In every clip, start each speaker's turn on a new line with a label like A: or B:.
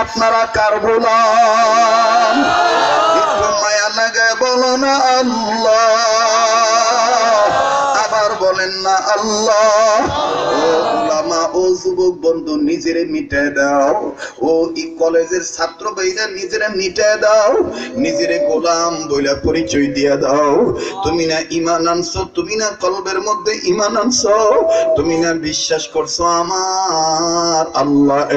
A: আপনারা কার গোলাম মায়া লাগায় বলো না আল্লাহ। আবার বলেন না আল্লাহ। ও উলামা ও যুবক বন্ধু, নিজেরে দাও। ও ই কলেজের ছাত্র ভাইরা দাও। নিজেরে গোলাম বইলা পরিচয় দিয়ে দাও। তুমি না ইমান আনছো, তুমি না কলবের মধ্যে ইমান আনছো। তুমি না বিশ্বাস করছ, আমার আল্লাহ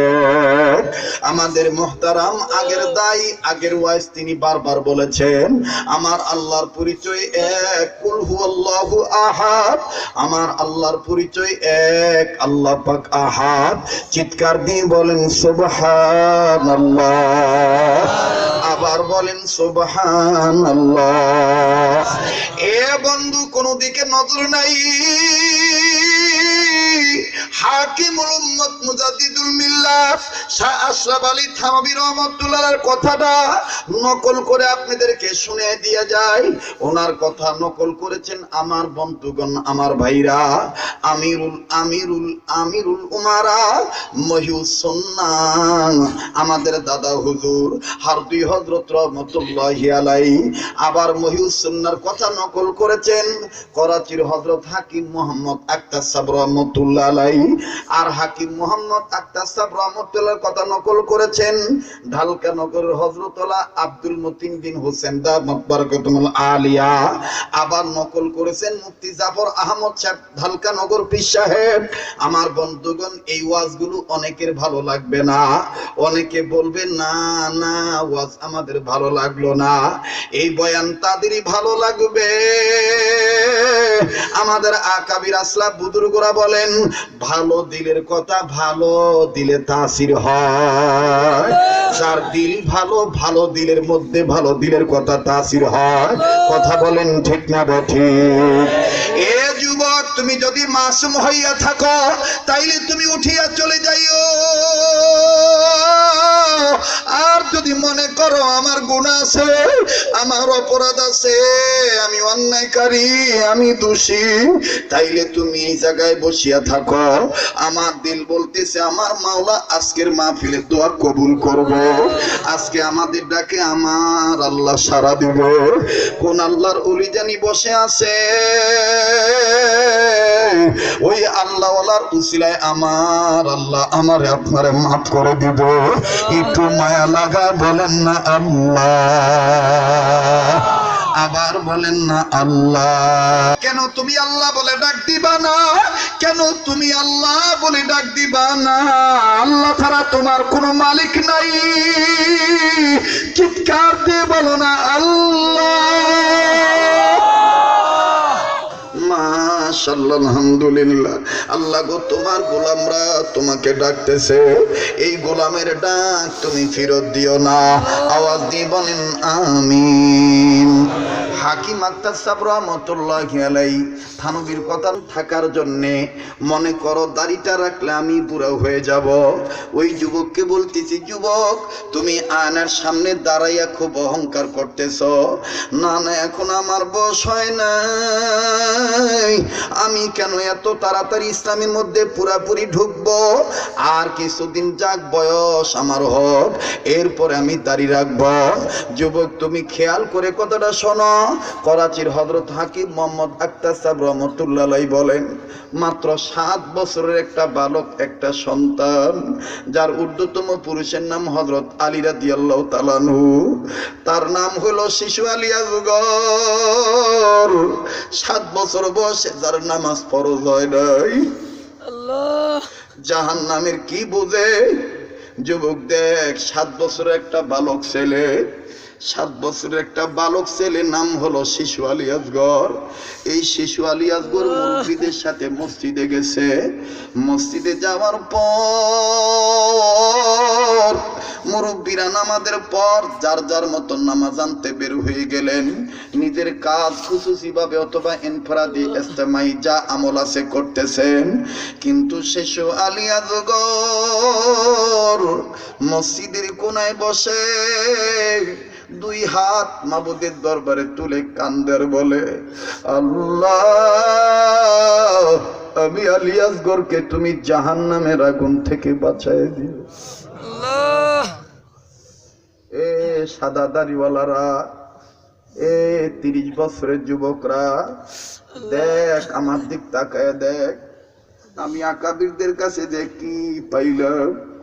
A: আমাদের মোহতারাম, আগের দায়ী আগের ওয়াইজ তিনি বারবার বলেছেন, আমার আল্লাহর পরিচয় এক। কুল হুয়াল্লাহু আহাদ, আমার আল্লাহর পরিচয় এক। আল্লাহ পাক আহাদ। চিৎকার দিয়ে বলেন, সুবহানাল্লাহ। আবার বলেন, সুবহানাল্লাহ। এ বন্ধু, কোনো দিকে নজর নাই। হাকিমুল উম্মত মুজাদ্দিদুল মিল্লাত শাহ আশরাফ আলী কথাটা নকল করে আপনাদেরকে শুনে দিয়ে যায়। ওনার কথা নকল করেছেন আমার বন্ধুগণ, আমার ভাইরা, আমিরুল আমিরুল আমিরুল উমারা মহিউস সুন্নাহ, আমাদের দাদা হুজুর, হারদি হযরত রহমাতুল্লাহি আলাইহি, আবার মহিউস সুন্নাহর কথা নকল করেছেন, করাচির হযরত হাকিম মোহাম্মদ আক্তার সাহেব রহমাতুল্লাহ আর হাকিম মোহাম্মদ আক্তার সাহেব রহমতুল্লাহর কথা নকল করেছেন। ঢালকা হযরতলা আব্দুল মতিন বিন হোসেন দা মকবরকতুল আলিয়া। আবার নকল করেছেন মুফতি জাফর আহমদ সাহেব, ঢালকা নগর পীর সাহেব। আমার বন্ধুগণ, এই ওয়াজগুলো অনেকের ভালো লাগবে না। অনেকে বলবে, না না, ওয়াজ আমাদের ভালো লাগল না। এই বয়ান তাদেরই ভালো লাগবে। আমাদের আকাবির আসলা বুদুর্গরা বলেন ভালো দিলের কথা ভালো দিলে তাসির হয়। যার দিল ভালো ভালো দিলের মধ্যে ভালো দিলের কথা তাসির হয়। কথা বলেন ঠিক না বেঠি এ যুবক, তুমি যদি মাসুম হইয়া থাকো, তাইলে তুমি উঠিয়া চলে যাইও। আর যদি মনে করো আমার গুণ আছে, আমার অপরাধ আছে, আমি অন্যায়কারী, আমি দোষী, তাইলে তুমি এই জায়গায় বসিয়া থাকো। আমার দিল বলতেছে, আমার মাওলা আজকের মাহফিলে দোয়া কবুল করব। আজকে আমাদের ডাকে আমার আল্লাহ সারা দিব। কোন আল্লাহর অলি জানি বসে আছে। ওই আল্লাহওয়ালার উসিলায় আমার আল্লাহ আমার আপনারে মাফ করে দিব। একটু মায়া লাগা বলেন না আল্লাহ। আবার বলেন না আল্লাহ। কেন তুমি আল্লাহ বলে ডাক দিবা না? কেন তুমি আল্লাহ বলে ডাক দিবা না? আল্লাহ ছাড়া তোমার কোনো মালিক নাই। চিৎকার দিয়ে বলো না আল্লাহ। মাশাআল্লাহ, আলহামদুলিল্লাহ। আল্লাহ গো, তোমার গোলামরা তোমাকে ডাকতেছে। এই গোলামের ডাক তুমি ফেরত দিও না। আওয়াজ দিয়ে বলেন, আমিন। হাকিম আক্তার রহমতুল্লাহ আলাই থানবীর কথা থাকার জন্যে মনে করো দাড়িটা রাখলে আমি বুড়া হয়ে যাব। ওই যুবককে বলতেছি, যুবক, তুমি আয়নার সামনে দাঁড়াইয়া খুব অহংকার করতেছ। না না, এখন আমার বয়স হয় নাই। আমি কেন এত তাড়াতাড়ি ইসলামের মধ্যে পুরাপুরি ঢুকবো? আর কিছুদিন যাক, বয়স আমার হোক। এরপরে আমি দাড়ি রাখব। যুবক, তুমি খেয়াল করে কথাটা শোনো। করাচির হজরত হাকিম মোহাম্মদ আক্তার সাহেব রহমতুল্লাহ বলেন মাত্র সাত বছরের একটা বালক একটা সন্তান যার ঊর্ধ্বতম পুরুষের নাম হজরত আলী রাদিয়াল্লাহু তালানহু তার নাম হলো শিশু আলী আজগর সাত বছর বয়সে যার নামাজ ফরজ হয় নাই।
B: আল্লাহ।
A: জাহান নামের কি বুঝে? যুবক দেখ সাত বছরের একটা বালক ছেলে সাত বছরের একটা বালক ছেলে নাম হলো শিশু আলী এই শিশু আলী আসগর মুরব্বীদের সাথে মসজিদে গেছে। মসজিদে যাওয়ার পর মুরব্বীরা নামাজের পর যার যার মতন নামাজ আনতে বের হয়ে গেলেন। নিজের কাজ খুশুসি ভাবে অথবা ইনফরাদি ইস্তেমাই যা আমল আছে করতেছেন। কিন্তু শিশু আলী মসজিদের কোনায় বসে দুই হাত মাবুদের দরবারে তুলে কান্দের বলে আল্লাহ আমি আলিয়াস গরকে তুমি জাহান নামের আগুন থেকে বাঁচাই দিও।
B: আল্লাহ।
A: সাদা দাড়িওয়ালারা এ তিরিশ বছরের যুবকরা দেখ আমার দিক তাকায় দেখ আমি আকাবিরদের কাছে কি পাইলাম।